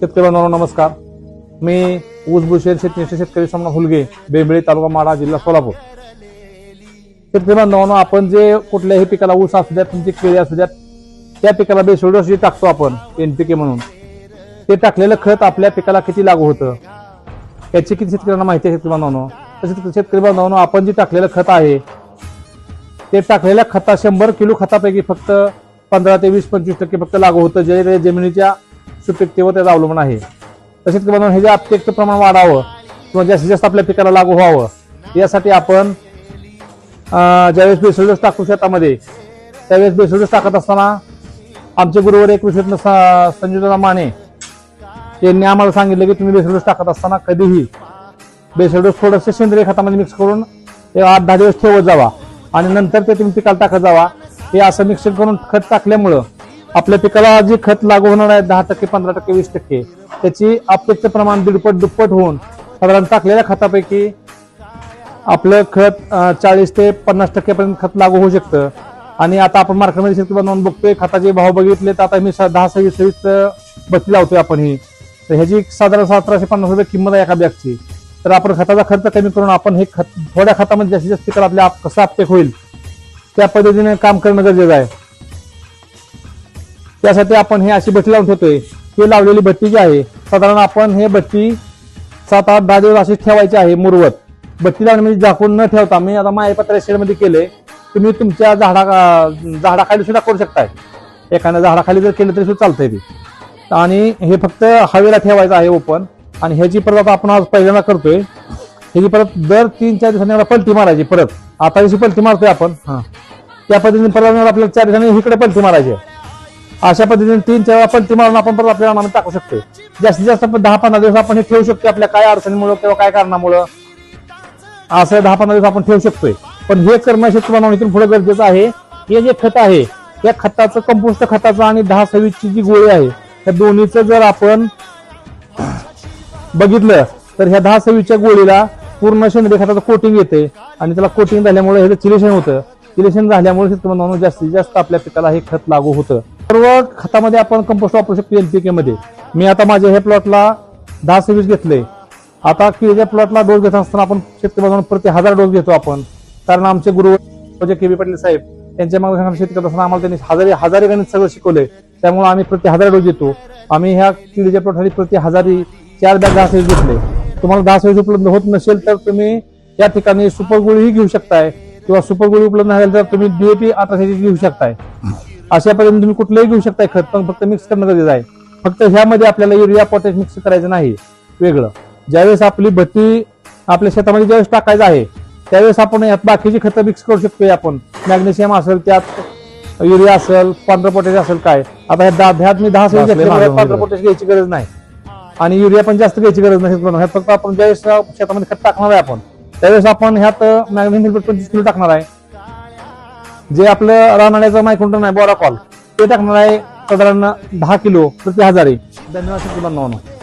शेतकरी बांधवांनो नमस्कार. मी ऊसभूषेर शेतनिष्ठ शेतकरी समना हुलगे बेंबळी तालुका माडा जिल्हा सोलापूर. शेतकरी बांधवांनो आपण जे कुठल्याही पिकाला ऊस असू द्यात तुमची केळी असू द्यात त्या पिकाला बेसोडस जे टाकतो आपण एनपीके म्हणून. ते टाकलेलं खत आपल्या पिकाला किती लागू होतं? याची किती शेतकऱ्यांना माहिती आहे शेतकरी बांधवांनो? तसेच शेतकरी बांधवांनो आपण जे टाकलेलं खत आहे ते टाकलेल्या खता शंभर किलो खतापैकी फक्त पंधरा ते वीस पंचवीस टक्के फक्त लागू होतं. जे जे जमिनीच्या सुपीकतेवर त्याचं अवलंबून आहे. तसेच म्हणून हे जे अत्यक्त प्रमाण वाढावं किंवा जास्तीत जास्त आपल्या पिकाला लागू व्हावं यासाठी आपण ज्यावेळेस बेसोडस टाकू शेतामध्ये त्यावेळेस बेसोडस टाकत असताना आमचे गुरुवर एक कृषी संयोजना माने यांनी आम्हाला सांगितलं की तुम्ही बेसोडस टाकत असताना कधीही बेसोडस थोडंसं सेंद्रिय खतामध्ये मिक्स करून आठ दहा दिवस ठेवत जावा आणि नंतर ते तुम्ही पिकाला टाकत जावा. हे असं मिक्सर करून खत टाकल्यामुळं आपल्या पिकाला जे खत लागू होणार आहे दहा टक्के पंधरा टक्के वीस टक्के त्याची अपेक्षित प्रमाण दीडपट दुप्पट होऊन साधारण टाकलेल्या खतापैकी आपलं खत चाळीस ते पन्नास टक्केपर्यंत खत लागू होऊ शकतं. आणि आता आपण मार्केटमध्ये शेतकरी बनवून बघतोय खताचे भाव बघितले तर आता मी दहा सव्वीस सव्वीस बत्ती लावतोय आपण ही तर ह्याची साधारण सतराशे पन्नास रुपये किंमत आहे एका बॅगची. तर आपण खताचा खर्च कमी करून आपण हे खत थोड्या खतामध्ये जास्तीत जास्त पिकाला आपल्या आप- कसं अपटेक होईल त्या पद्धतीने काम करणं गरजेचं आहे. त्यासाठी आपण हे अशी भट्टी लावून ठेवतोय. हे लावलेली भट्टी जी आहे साधारण आपण हे भट्टी सात आठ दहा दिवस अशीच ठेवायची आहे मुरवत. भट्टी म्हणजे झाकून न ठेवता मी आता मायपत्रा शेडमध्ये केले तुम्ही तुमच्या झाडा झाडाखाली सुद्धा करू शकताय. एखाद्या झाडाखाली जर केलं तरी सुद्धा चालतंय ते. आणि हे फक्त हवेला ठेवायचं आहे ओपन. आणि ह्याची परत आता आपण आज पहिल्यांदा करतोय. ह्याची परत दर तीन चार दिवसांनी मला पलटी मारायची परत. आता जशी पलटी मारतोय आपण. हा. त्या पद्धतीने परत आपल्याला चार दिवसांनी इकडे पलटी मारायची आहे. अशा पद्धतीने तीन चार वेळा पलटी मारून आपण परत आपल्या रानामध्ये टाकू शकतो. जास्तीत जास्त आपण दहा पंधरा दिवस आपण हे ठेवू शकतो आपल्या काय अडचणीमुळं किंवा काय कारणामुळं. असं दहा पंधरा दिवस आपण ठेवू शकतोय. पण हे करणं शेतकरी बनवून पुढे गरजेचं आहे. हे जे खत आहे त्या खताचं कंपोस्ट खताचं आणि दहा सव्वीसची जी गोळी आहे त्या दोन्हीचं जर आपण बघितलं तर ह्या दहा सव्वीसच्या गोळीला पूर्ण सेंद्रिय खताचं कोटिंग येते. आणि त्याला कोटिंग झाल्यामुळे ह्याचं चिलेशन होतं. चिलेशन झाल्यामुळे शेतकरी जास्तीत जास्त आपल्या पिकाला हे खत लागू होतं. सर्व खतामध्ये आपण कंपोस्ट वापरू शकतो एनपीके मध्ये. मी आता माझ्या हे प्लॉटला दहा सव्वीस घेतले. आता केळीच्या प्लॉटला डोस घेत असताना आपण शेतकरी बाजून प्रति हजार डोस घेतो आपण. कारण आमचे गुरु के बी पाटील साहेब त्यांच्या मागे शेती करत असताना आम्हाला त्यांनी हजारी हजारी गणित सगळं शिकवलंय. त्यामुळे आम्ही प्रति हजार डोस देतो आम्ही ह्या केळीच्या प्लॉटसाठी प्रति हजारी चार बॅग दहा सव्वीस घेतले. तुम्हाला दहा सव्वीस उपलब्ध होत नसेल तर तुम्ही या ठिकाणी सुपर गोळीही घेऊ शकताय. किंवा सुपर गोळी उपलब्ध नसेल तर तुम्ही डीएपी अठराशे घेऊ शकताय. अशा पद्धतीने तुम्ही कुठलंही घेऊ शकताय खत पण फक्त मिक्स करणं गरजेचं आहे. फक्त ह्यामध्ये आपल्याला युरिया पोटॅश मिक्स करायचं नाही. वेगळं. ज्यावेळेस आपली भट्टी आपल्या शेतामध्ये ज्यावेळेस टाकायचं आहे त्यावेळेस आपण यात बाकीची खतं मिक्स करू शकतोय आपण. मॅग्नेशियम असेल त्यात युरिया असेल पांढरं पोटॅश असेल काय. आता ह्या मी दहा पांढरं पोटॅश घ्यायची गरज नाही. आणि युरिया पण जास्त घ्यायची गरज नाही. ह्यात फक्त आपण ज्यावेळेस शेतामध्ये खत टाकणार आहे आपण त्यावेळेस आपण ह्यात मॅग्नेशियम पंचवीस किलो टाकणार आहे. जे आपलं रानण्याचं मायक्रोटन आहे बोराकॉल ते टाकणार आहे साधारण दहा किलो प्रति हजारी धन्यवाद शेतकरी